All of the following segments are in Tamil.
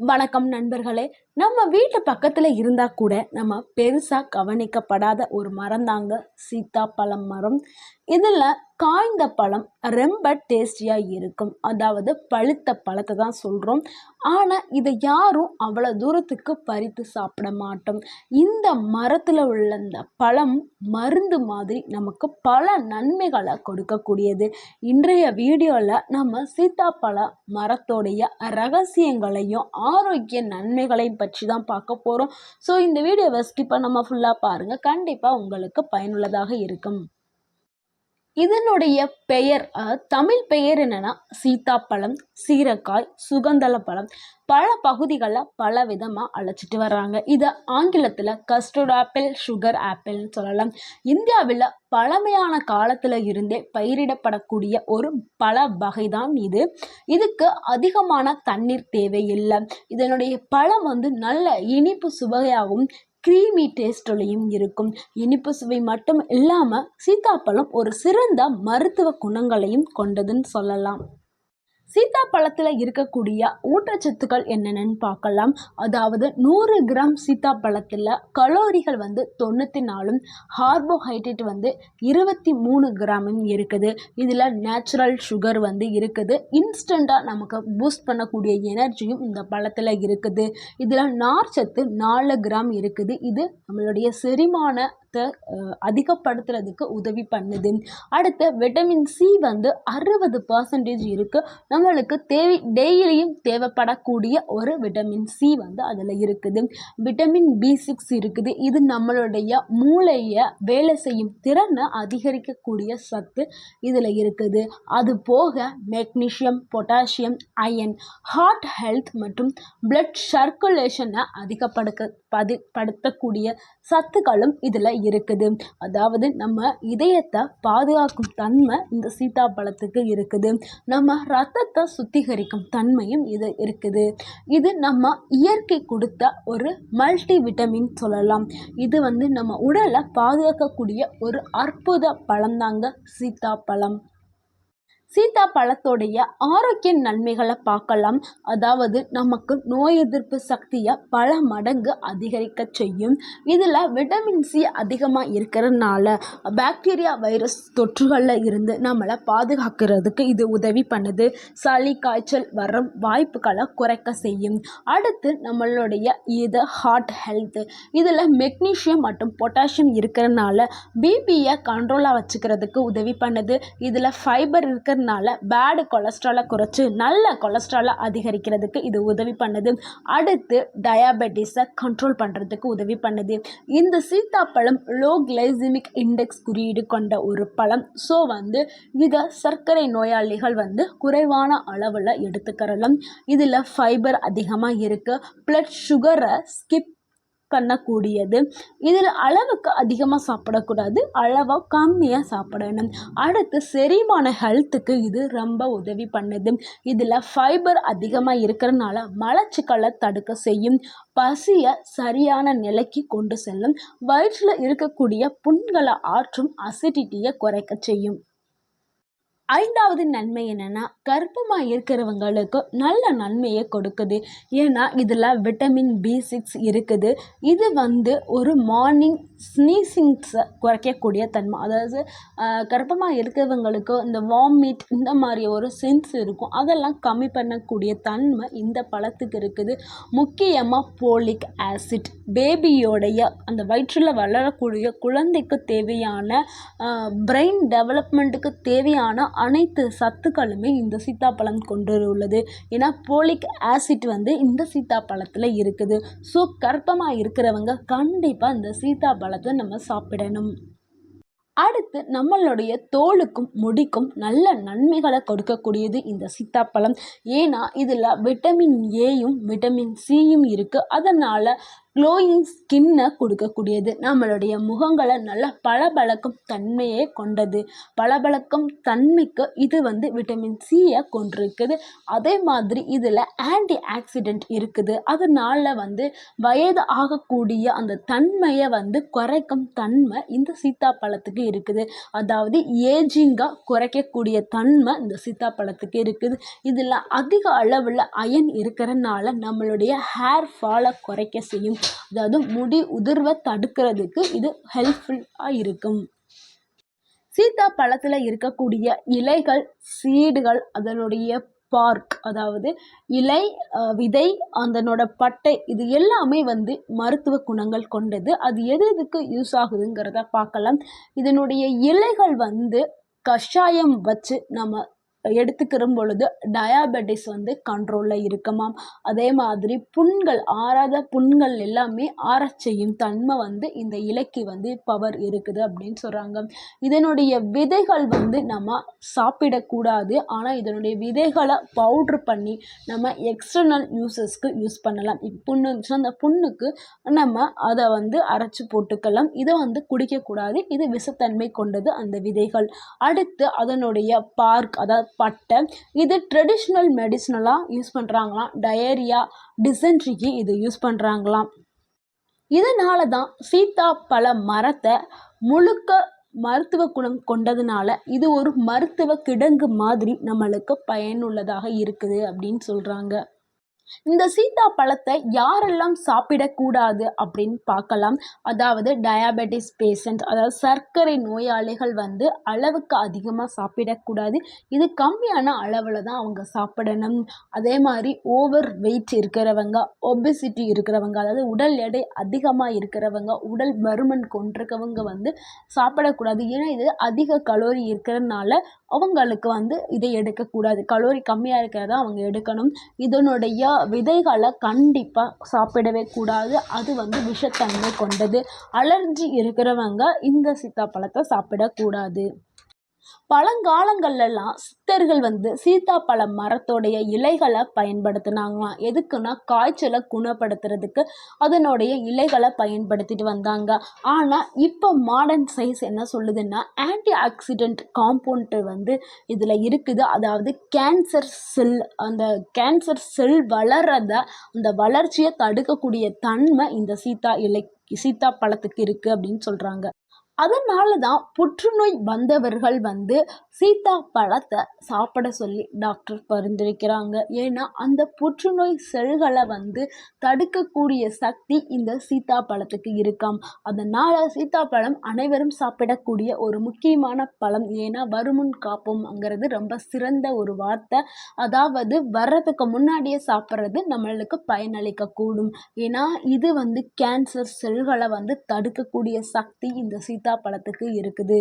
வணக்கம் நண்பர்களே. நம்ம வீட்டு பக்கத்தில் இருந்தால் கூட நம்ம பெருசாக கவனிக்கப்படாத ஒரு மரம் தாங்க சீத்தாப்பழம் மரம். இதில் காய்ந்த பழம் ரொம்ப டேஸ்டியாக இருக்கும். அதாவது பழுத்த பழத்தை தான் சொல்கிறோம் ஆனால் இதை யாரும் அவ்வளோ தூரத்துக்கு பறித்து சாப்பிட மாட்டோம். இந்த மரத்தில் உள்ள இந்த பழம் மருந்து மாதிரி நமக்கு பல நன்மைகளை கொடுக்கக்கூடியது. இன்றைய வீடியோவில் நம்ம சீத்தாப்பழ மரத்தோடைய ரகசியங்களையும் ஆரோக்கிய நன்மைகளையும் பற்றி தான் பார்க்க போகிறோம் ஸோ இந்த வீடியோவை ஸ்கிப் நம்ம ஃபுல்லாக பாருங்கள் கண்டிப்பாக உங்களுக்கு பயனுள்ளதாக இருக்கும். இதனுடைய பெயர் தமிழ் பெயர் என்னென்னா சீத்தாப்பழம் சீரக்காய் சுகந்தல பழம் பல பகுதிகளில் பல விதமாக அழைச்சிட்டு வர்றாங்க. இதை ஆங்கிலத்தில் கஸ்டர்ட் ஆப்பிள் சுகர் ஆப்பிள்னு சொல்லலாம். இந்தியாவில் பழமையான காலத்தில் இருந்தே பயிரிடப்படக்கூடிய ஒரு பழ வகை தான் இது. இதுக்கு அதிகமான தண்ணீர் தேவையில்லை. இதனுடைய பழம் வந்து நல்ல இனிப்பு சுவையாகவும் க்ரீமி டேஸ்ட்லையும் இருக்கும். இனிப்பு சுவை மட்டும் இல்லாமல் சீத்தாப்பழம் ஒரு சிறந்த மருத்துவ குணங்களையும் கொண்டதுன்னு சொல்லலாம். சீத்தாப்பழத்தில் இருக்கக்கூடிய ஊட்டச்சத்துக்கள் என்னென்னு பார்க்கலாம். அதாவது நூறு கிராம் சீத்தாப்பழத்தில் கலோரிகள் வந்து தொண்ணூற்றி நாலும் கார்போஹைட்ரேட் வந்து இருபத்தி மூணு கிராமும் இருக்குது. இதில் நேச்சுரல் சுகர் வந்து இருக்குது. இன்ஸ்டண்ட்டாக நமக்கு பூஸ்ட் பண்ணக்கூடிய எனர்ஜியும் இந்த பழத்தில் இருக்குது. இதில் நார்ச்சத்து நாலு கிராம் இருக்குது. இது நம்மளுடைய செரிமான அஹ், அதிகப்படுத்துறதுக்கு உதவி பண்ணுது. அடுத்து விட்டமின் சி வந்து அறுபது பர்சன்டேஜ் இருக்குது நம்மளுக்கு தேவை டெய்லியும் தேவைப்படக்கூடிய ஒரு விட்டமின் சி வந்து அதில் இருக்குது. விட்டமின் பி சிக்ஸ் இருக்குது. இது நம்மளுடைய மூளையை வேலை செய்யும் திறனை அதிகரிக்கக்கூடிய சத்து இதில் இருக்குது. அது போக magnesium potassium iron heart health மற்றும் பிளட் சர்க்குலேஷனை அதிகப்படுத்த பதி படுத்தக்கூடிய சத்துக்களும் இதில் இருக்குது. அதாவது நம்ம இதயத்தை பாதுகாக்கும் தன்மை இந்த சீதாப்பழத்துக்கு இருக்குது. நம்ம ரத்தத்தை சுத்திகரிக்கும் தன்மையும் இது இருக்குது. இது நம்ம இயற்கை கொடுத்த ஒரு மல்டி விட்டமின் சொல்லலாம். இது வந்து நம்ம உடலை பாதுகாக்கக்கூடிய ஒரு அற்புத பழம்தாங்க சீத்தாப்பழம் சீத்தாப்பழத்தோடைய ஆரோக்கிய நன்மைகளை பார்க்கலாம். அதாவது நமக்கு நோய் எதிர்ப்பு சக்தியை பல மடங்கு அதிகரிக்க செய்யும். இதில் விட்டமின் சி அதிகமாக இருக்கிறதுனால பாக்டீரியா வைரஸ் தொற்றுகளில் இருந்து நம்மளை பாதுகாக்கிறதுக்கு இது உதவி பண்ணுது. சளி காய்ச்சல் வரும் வாய்ப்புகளை குறைக்க செய்யும். அடுத்து நம்மளுடைய இது ஹார்ட் ஹெல்த் இதில் மெக்னீஷியம் மற்றும் பொட்டாசியம் இருக்கிறதுனால பிபியை கண்ட்ரோலாக வச்சுக்கிறதுக்கு உதவி பண்ணுது. இதில் ஃபைபர் இருக்கிற இருக்கிறதுனால பேடு கொலஸ்ட்ராலை குறைச்சி நல்ல கொலஸ்ட்ராலை அதிகரிக்கிறதுக்கு இது உதவி பண்ணுது. அடுத்து டயாபெட்டிஸை கண்ட்ரோல் பண்ணுறதுக்கு உதவி பண்ணுது. இந்த சீத்தாப்பழம் லோ கிளைசிமிக் இண்டெக்ஸ் குறியீடு கொண்ட ஒரு பழம். ஸோ வந்து இதை சர்க்கரை நோயாளிகள் வந்து குறைவான அளவில் எடுத்துக்கிறலாம். இதில் ஃபைபர் அதிகமாக இருக்குது ப்ளட் சுகரை ஸ்கிப் பண்ணக்கூடியது. இதில் அளவுக்கு அதிகமாக சாப்பிடக்கூடாது. அளவாக கம்மியாக சாப்பிடணும். அடுத்து செரிமான ஹெல்த்துக்கு இது ரொம்ப உதவி பண்ணுது. இதில் ஃபைபர் அதிகமாக இருக்கிறனால மலச்சிக்கலை தடுக்க செய்யும். பசியை சரியான நிலைக்கு கொண்டு செல்லும். வயிற்றில் இருக்கக்கூடிய புண்களை ஆற்றும் அசிடிட்டியை குறைக்க செய்யும். ஐந்தாவது நன்மை என்னென்னா கர்ப்பமாக இருக்கிறவங்களுக்கு நல்ல நன்மையை கொடுக்குது. ஏன்னா இதில் விட்டமின் பி சிக்ஸ் இருக்குது. இது வந்து ஒரு மார்னிங் ஸ்னீசிங்ஸை குறைக்கக்கூடிய தன்மை. அதாவது கர்ப்பமாக இருக்கிறவங்களுக்கு இந்த வாமிட் இந்த மாதிரி ஒரு சென்ஸ் இருக்கும். அதெல்லாம் கம்மி பண்ணக்கூடிய தன்மை இந்த பழத்துக்கு இருக்குது. முக்கியமாக போலிக் ஆசிட் பேபியோடைய அந்த வயிற்றில் வளரக்கூடிய குழந்தைக்கு தேவையான பிரெயின் டெவலப்மெண்ட்டுக்கு தேவையான அனைத்து சத்துக்களுமே இந்த சீத்தாப்பழம் கொண்டு உள்ளது ஏன்னா போலிக் ஆசிட் வந்து இந்த சீத்தாப்பழத்தில் இருக்குது. ஸோ கர்ப்பமாக இருக்கிறவங்க கண்டிப்பாக இந்த சீத்தாப்பழத்தை நம்ம சாப்பிடணும். அடுத்து நம்மளுடைய தோலுக்கும் முடிக்கும் நல்ல நன்மைகளை கொடுக்கக்கூடியது இந்த சீத்தாப்பழம். ஏன்னா இதில் விட்டமின் ஏயும் விட்டமின் சியும் இருக்குது அதனால் க்ளோயிங் ஸ்கின்னை கொடுக்கக்கூடியது. நம்மளுடைய முகங்களை நல்லா பளபளக்கும் தன்மையை கொண்டது. பளபளக்கும் தன்மைக்கு இது வந்து விட்டமின் சியை கொண்டிருக்குது. அதே மாதிரி இதில் ஆன்டி ஆக்சிடெண்ட் இருக்குது. அதனால வந்து வயது ஆகக்கூடிய அந்த தன்மையை வந்து குறைக்கும் தன்மை இந்த சீத்தாப்பழத்துக்கு இருக்குது. அதாவது ஏஜிங்காக குறைக்கக்கூடிய தன்மை இந்த சீத்தாப்பழத்துக்கு இருக்குது. இதில் அதிக அளவில் அயன் இருக்கிறனால நம்மளுடைய ஹேர் ஃபாலை குறைக்க செய்யும். அதாவது முடி உதிர்வை தடுக்கிறதுக்கு இது ஹெல்ப்ஃபுல்லாக இருக்கும். சீதா பழத்தில் இருக்கக்கூடிய இலைகள் சீடுகள் அதனுடைய பார்க் அதாவது இலை விதை அதனோட பட்டை இது எல்லாமே வந்து மருத்துவ குணங்கள் கொண்டது. அது எது எதுக்கு யூஸ் ஆகுதுங்கிறத பார்க்கலாம். இதனுடைய இலைகள் வந்து கஷாயம் வச்சு நம்ம எடுத்துக்கிற பொழுது டயாபெட்டிஸ் வந்து கண்ட்ரோலில் இருக்குமாம் அதே மாதிரி புண்கள் ஆறாத புண்கள் எல்லாமே ஆறச் செய்யும் தன்மை வந்து இந்த இலைக்கு வந்து பவர் இருக்குது அப்படின்னு சொல்கிறாங்க இதனுடைய விதைகள் வந்து நம்ம சாப்பிடக்கூடாது. ஆனால் இதனுடைய விதைகளை பவுட்ரு பண்ணி நம்ம எக்ஸ்டர்னல் யூசஸ்க்கு யூஸ் பண்ணலாம். புண்ணு இருந்துச்சுன்னா அந்த புண்ணுக்கு நம்ம அதை வந்து அரைச்சி போட்டுக்கலாம். இதை வந்து குடிக்கக்கூடாது. இது விஷத்தன்மை கொண்டது அந்த விதைகள். அடுத்து அதனுடைய பார்க் அதாவது பட்டை. இது ட்ரெடிஷ்னல் மெடிசனலாக யூஸ் பண்ணுறாங்களாம் டயரியா டிசென்ட்ரிக்கு இது யூஸ் பண்ணுறாங்களாம் இதனால தான் சீதா பழ மரத்தை முழுக்க மருத்துவ குணம் கொண்டதுனால இது ஒரு மருத்துவ கிடங்கு மாதிரி நம்மளுக்கு பயனுள்ளதாக இருக்குது அப்படின்னு சொல்கிறாங்க இந்த சீதா பழத்தை யாரெல்லாம் சாப்பிடக்கூடாது அப்படின்னு பார்க்கலாம். அதாவது டயாபெட்டிஸ் பேஷண்ட் அதாவது சர்க்கரை நோயாளிகள் வந்து அளவுக்கு அதிகமாக சாப்பிடக்கூடாது. இது கம்மியான அளவில் தான் அவங்க சாப்பிடணும். அதே மாதிரி ஓவர் வெயிட் இருக்கிறவங்க ஒபிசிட்டி இருக்கிறவங்க அதாவது உடல் எடை அதிகமாக இருக்கிறவங்க உடல் பருமன் கொண்டிருக்கவங்க வந்து சாப்பிடக்கூடாது. ஏன்னா இது அதிக கலோரி இருக்கிறதுனால அவங்களுக்கு வந்து இதை எடுக்கக்கூடாது கலோரி கம்மியாக இருக்கிறத அவங்க எடுக்கணும். இதனுடைய விதைகளை கண்டிப்பாக சாப்பிடவே கூடாது. அது வந்து விஷத்தன்மை கொண்டது. அலர்ஜி இருக்கிறவங்க இந்த சீத்தாப்பழத்தை சாப்பிடக்கூடாது பழங்காலங்கள்லாம் சித்தர்கள் வந்து சீதாப்பழ மரத்தோடைய இலைகளை பயன்படுத்தினாங்களாம். எதுக்குன்னா காய்ச்சலை குணப்படுத்துறதுக்கு அதனுடைய இலைகளை பயன்படுத்திட்டு வந்தாங்க. ஆனால் இப்போ மாடர்ன் சைஸ் என்ன சொல்லுதுன்னா ஆன்டி ஆக்சிடென்ட் காம்பவுண்டு வந்து இதில் இருக்குது. அதாவது கேன்சர் செல் அந்த கேன்சர் செல் வளர்கிறத அந்த வளர்ச்சியை தடுக்கக்கூடிய தன்மை இந்த சீதா இலை சீதா பழத்துக்கு இருக்குது அப்படின்னு சொல்கிறாங்க அதனால தான் புற்றுநோய் வந்தவர்கள் வந்து சீதா பழத்தை சாப்பிட சொல்லி டாக்டர் பரிந்துரைக்கிறாங்க. ஏன்னா அந்த புற்றுநோய் செல்களை வந்து தடுக்கக்கூடிய சக்தி இந்த சீதா பழத்துக்கு இருக்காம். அதனால் சீதா பழம் அனைவரும் சாப்பிடக்கூடிய ஒரு முக்கியமான பழம். ஏன்னா வருமுன் காப்போம்ங்கிறது ரொம்ப சிறந்த ஒரு வார்த்தை. அதாவது வர்றதுக்கு முன்னாடியே சாப்பிட்றது நம்மளுக்கு பயனளிக்கக்கூடும். ஏன்னா இது வந்து கேன்சர் செல்களை வந்து தடுக்கக்கூடிய சக்தி இந்த சீத்தா சீத்தாப்பழத்துக்கு இருக்குது.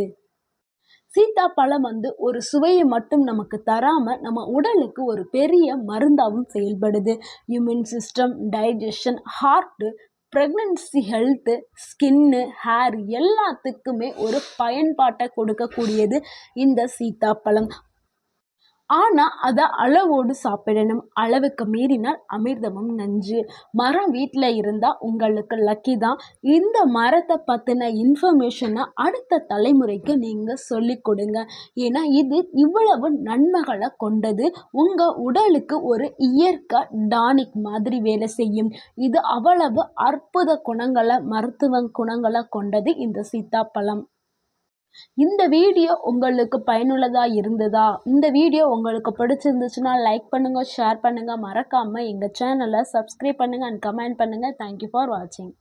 சீத்தாப்பழம் வந்து ஒரு சுவையை மட்டும் நமக்கு தராமல் நம்ம உடலுக்கு ஒரு பெரிய மருந்தாகவும் செயல்படுது. Immune system digestion heart pregnancy health skin hair எல்லாத்துக்குமே ஒரு பயன்பாட்டை கொடுக்கக்கூடியது இந்த சீத்தாப்பழம் ஆனால் அதை அளவோடு சாப்பிடணும். அளவுக்கு மீறினால் அமிர்தமும் நஞ்சு. மரம் வீட்டில் இருந்தால் உங்களுக்கு லக்கி தான். இந்த மரத்தை பற்றின இன்ஃபர்மேஷனை அடுத்த தலைமுறைக்கு நீங்கள் சொல்லி கொடுங்க. ஏன்னா இது இவ்வளவு நன்மைகளை கொண்டது. உங்கள் உடலுக்கு ஒரு இயற்கை டானிக் மாதிரி வேலை செய்யும். இது அவ்வளவு அற்புத குணங்களை மருத்துவ குணங்களை கொண்டது இந்த சீத்தாப்பழம் இந்த வீடியோ உங்களுக்கு பயனுள்ளதாக இருந்ததா? இந்த வீடியோ உங்களுக்கு பிடிச்சிருந்துச்சுன்னா லைக் பண்ணுங்கள் ஷேர் பண்ணுங்கள் மறக்காமல் எங்கள் சேனலை சப்ஸ்கிரைப் பண்ணுங்கள் அண்ட் கமெண்ட் பண்ணுங்கள் தேங்க்யூ ஃபார் வாட்சிங்